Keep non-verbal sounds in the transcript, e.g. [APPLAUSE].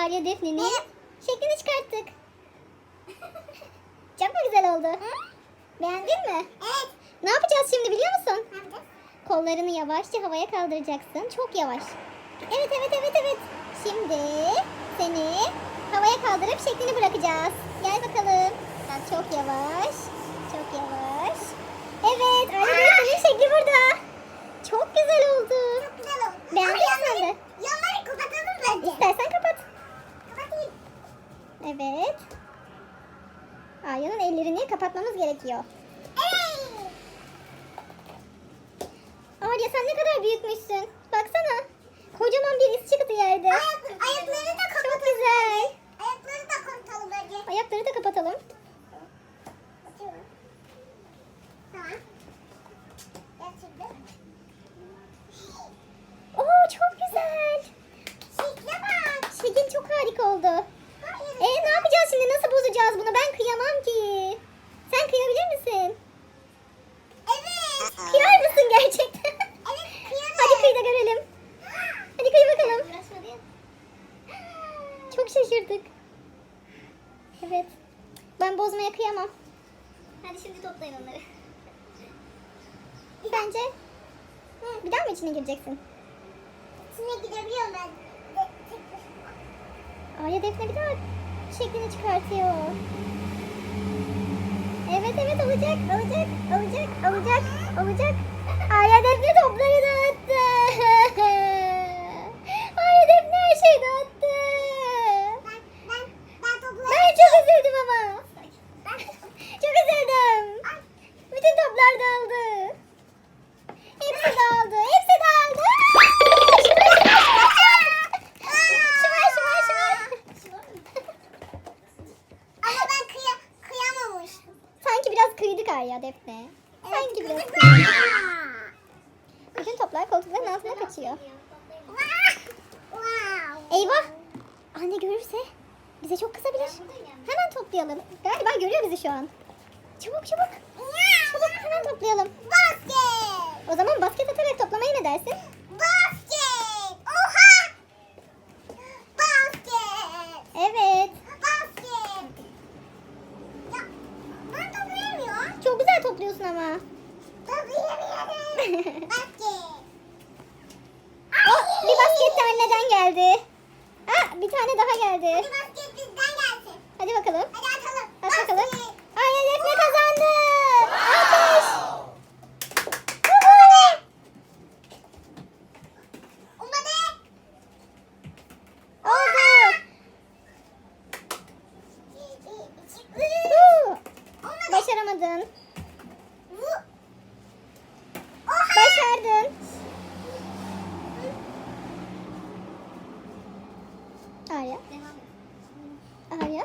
Arya Defne'nin şeklini çıkarttık. [LAUGHS] Çok mu güzel oldu? Beğendin mi? Evet. Ne yapacağız şimdi biliyor musun? Ne yapacağız? Kollarını yavaşça havaya kaldıracaksın. Çok yavaş. Evet evet evet evet. Şimdi seni havaya kaldırıp şeklini bırakacağız. Gel bakalım. Bak çok yavaş. Çok yavaş. Evet Arya Defne'nin şekli burada. Çok güzel oldu. Çok güzel oldu. Beğendin mi Ama sen de? yanları- Yanları kapatalım bence. İstersen kapat. Kapatayım. Evet. Arya'nın ellerini kapatmamız gerekiyor. Evet. Arya sen ne kadar büyükmüşsün. Baksana. Kocaman bir iz çıktı yerde. Ayak, ayakları da Çok kapatalım. güzel. Ayakları da kapatalım bence. Ayakları da kapatalım. Atıyorum. Tamam. Gel şimdi. Oo çok güzel. Şekle bak. Şekil çok harika oldu. Hayır. E ne yapacağız şimdi? Nasıl bozacağız bunu? Ben kıyamam ki. Sen kıyabilir misin? Evet. Kıyar mısın gerçekten? Evet kıyarım. Hadi kıy da görelim. Hadi kıy bakalım. Çok şaşırdık. Evet. Ben bozmaya kıyamam. Hadi şimdi toplayın onları. Bence Hı, bir daha mı içine gireceksin? İçine gidebiliyorum ben. De. Arya Defne bir daha şeklini çıkartıyor. Evet evet olacak, olacak, olacak, olacak, olacak. Arya Defne topları. Arya Defne her şeyi dağıttı. Ben, ben, ben toplarım. Ben çok üzüldüm ama. Ben, Çok üzüldüm. Bütün toplar dağıldı. Hepsi dağıldı. Hepsi dağıldı. Şıvar şıvar şıvar. Ama ben kıya, kıyamamıştım. Sanki kıydık Arya Defne. Sanki biraz. Bütün toplar koltukların altına kaçıyor. Wow. Eyvah. Anne görürse bize çok kızabilir. Hemen toplayalım. Galiba görüyor bizi şu an. Çabuk çabuk. Çabuk hemen toplayalım. Basket. O zaman basket atarak toplamaya ne dersin? Basket. Oha. Basket. Evet. Basket. Ya, ben toplayamıyorum. Topluyorsun ama. Toplayamıyorum. [LAUGHS] Basket. Oh, bir basket de anneden geldi. Ha, bir tane daha geldi. Hadi basket bizden gelsin. Hadi bakalım. Hadi atalım. At bakalım. Arya Defne kazandı. Alkış. Oldu. Başaramadın. Arya. Arya.